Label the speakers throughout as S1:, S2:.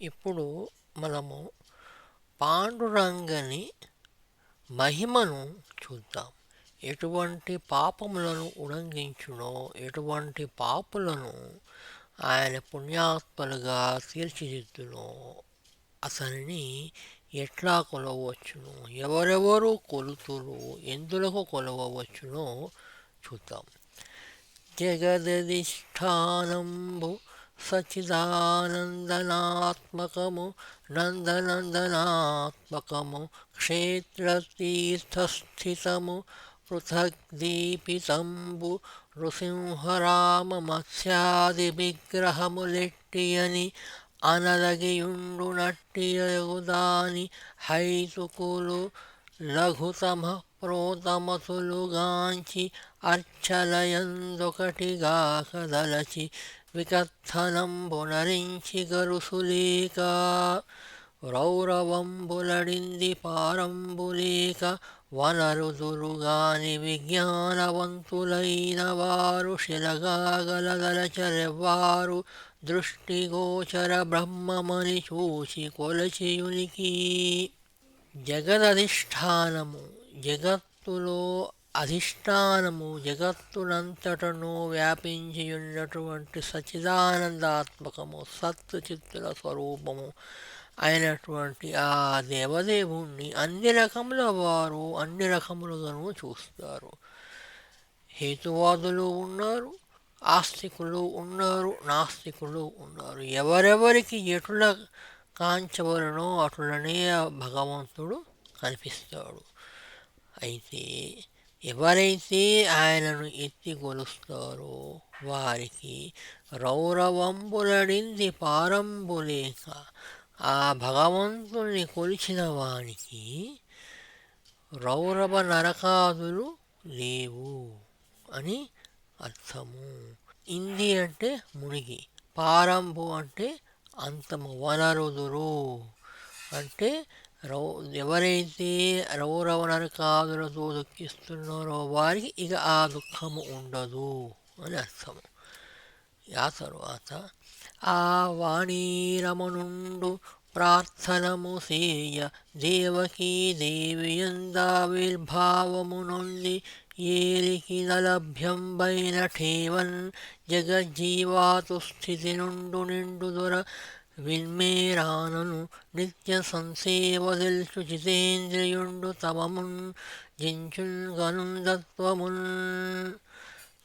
S1: ఇప్పుడు మనము పాండురంగని మహిమను చూద్దాం. ఎటువంటి పాపములను ఉల్లంఘించునో ఎటువంటి పాపులను ఆయన పుణ్యాత్మలుగా తీర్చిదిద్దునో అతనిని ఎట్లా కొలవచ్చును ఎవరెవరు కొలుతురు? ఎందులకు కొలవవచ్చునో చూద్దాం. జగదధిష్టానంబు సచిదానందనాత్మకము నందనందనాత్మకము క్షేత్రతీర్థస్థితము పృథగ్దీపితంబు నృసింహరామ మత్స్యాది విగ్రహములెట్టియని అనదగియుండు నట్టియగుదాని హైతుకులు లఘుతమ ప్రోతమతులుగాంచి అర్చలయందొకటిగా కదలచి వికత్తనంబునరించి గరుసులేక రౌరవంబులడింది పారంబులేక వనరుదురుగాని విజ్ఞానవంతులైన వారు శిలగాగలదలచరెవ్వారు దృష్టిగోచర బ్రహ్మమని చూసి కొలచియునికి. జగదధిష్టానము జగత్తులో అధిష్టానము జగత్తునంతటను వ్యాపించియున్నటువంటి సచిదానందాత్మకము సత్తు చిత్తుల స్వరూపము అయినటువంటి ఆ దేవదేవుణ్ణి అన్ని రకముల వారు అన్ని రకములుగాను చూస్తారు. హేతువాదులు ఉన్నారు ఆస్తికులు ఉన్నారు నాస్తికులు ఉన్నారు. ఎవరెవరికి ఎటుల కాంచవలనో అటులనే భగవంతుడు కనిపిస్తాడు. అయితే ఎవరైతే ఆయనను ఎత్తి కొలుస్తారో వారికి రౌరవంబులడింది పారంబులేక ఆ భగవంతుణ్ణి కొలిచిన వానికి రౌరవ నరకాదులు లేవు అని అర్థము. ఇంది అంటే మునిగి పారంబు అంటే అంతము వనరుదురు అంటే రౌ ఎవరైతే రౌరవ నరకాదులతో దుఃఖిస్తున్నారో వారికి ఇక ఆ దుఃఖము ఉండదు అని అర్థము. ఆ తరువాత ఆ వాణీరమనుండు ప్రార్థనము సేయ దేవకీ దేవియందావిర్భావము నొంది ఏలికి నలభ్యంబైన ఠేవన్ జగజ్జీవాతు స్థితి నుండు నిండు దొర విన్మేరానను నిత్య సంసేవదెల్చు జితేంద్రియుండు తమమున్ జించున్ గనుందత్వమున్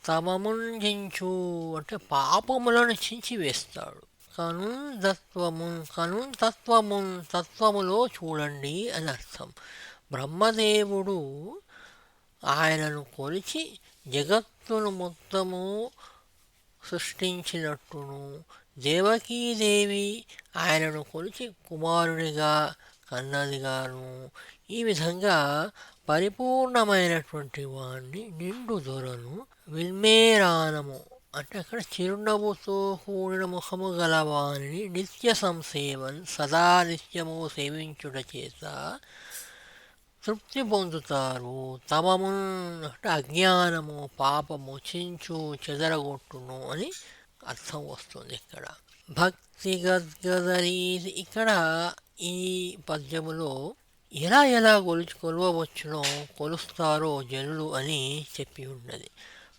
S1: తమమున్ జించు అంటే పాపములను చించి వేస్తాడు. కను దత్వమున్ కను తత్వమున్ తత్వములో చూడండి అని అర్థం. బ్రహ్మదేవుడు ఆయనను కొలిచి జగత్తును మొత్తము సృష్టించినట్టును దేవకీదేవి ఆయనను కొలిచి కుమారునిగా కన్నదిగాను. ఈ విధంగా పరిపూర్ణమైనటువంటి వాణ్ణి నిండు దొరను విల్మేరానము అంటే అక్కడ చిరునవ్వుతో కూడిన ముఖము గల వాణిని నిత్య సంసేవన్ సదా నిత్యము సేవించుట చేత తృప్తి పొందుతారు తమము అంటే అజ్ఞానము పాపము చించు చెదరగొట్టును అని అర్థం వస్తుంది ఇక్కడ. భక్తి గద్గదరీతి ఇక్కడ ఈ పద్యములో ఎలా ఎలా కొలుచు కొలవవచ్చునో కొలుస్తారో జనులు అని చెప్పి ఉన్నది.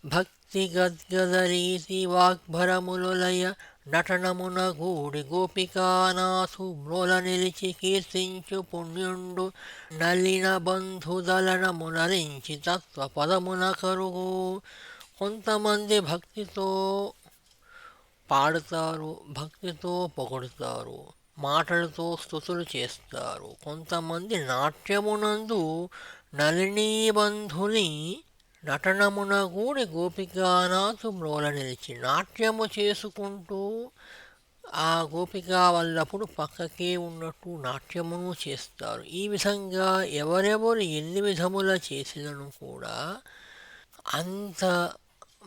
S1: భక్తి గద్గదరీతి వాగ్భరములయ నటనమున గూడి గోపికానాసు మ్రోల నిలిచి కీర్తించు పుణ్యుండు నలిన బంధుదలనమునరించి తత్వ పదమున కరుగు. కొంతమంది భక్తితో పాడుతారు భక్తితో పొగుడుతారు మాటలతో స్థుతులు చేస్తారు. కొంతమంది నాట్యమునందు నలినీ బంధుని నటనమున కూడి గోపికానాథు మ్రోల నిలిచి నాట్యము చేసుకుంటూ ఆ గోపికా వల్లప్పుడు పక్కకే ఉన్నట్టు నాట్యమును చేస్తారు. ఈ విధంగా ఎవరెవరు ఎన్ని విధముల చేసినను కూడా అంత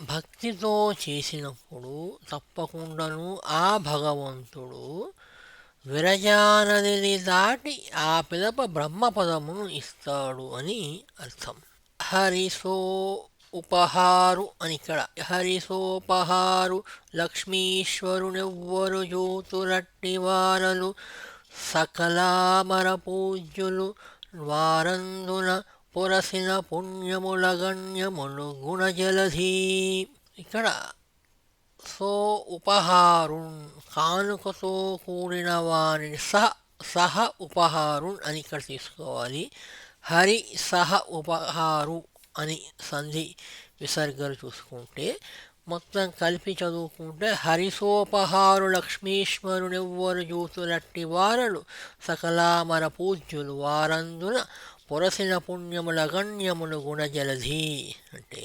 S1: భక్తితో చేసినప్పుడు తప్పకుండాను ఆ భగవంతుడు విరజానదిని దాటి ఆ పిలప బ్రహ్మపదమును ఇస్తాడు అని అర్థం. హరిసో ఉపహారు అని ఇక్కడ. హరిసోపహారు లక్ష్మీశ్వరునెవ్వరు జ్యోతురట్టి వారలు సకలామర పూజ్యులు వారందున పురసిన పుణ్యముల గణ్యములు గుణజలధీ. ఇక్కడ సో ఉపహారుణ్ కానుకతో కూడిన వారిని సహ సహ ఉపహారుణ్ అని ఇక్కడ తీసుకోవాలి. హరి సహ ఉపహారు అని సంధి విసర్గలు చూసుకుంటే మొత్తం కలిపి చదువుకుంటే హరిసోపహారు లక్ష్మీశ్వరునివ్వరు జూతులట్టి వారలు సకలామర పూజ్యులు వారందున పొరసిన పుణ్యముల గణ్యములు గుణజలధి. అంటే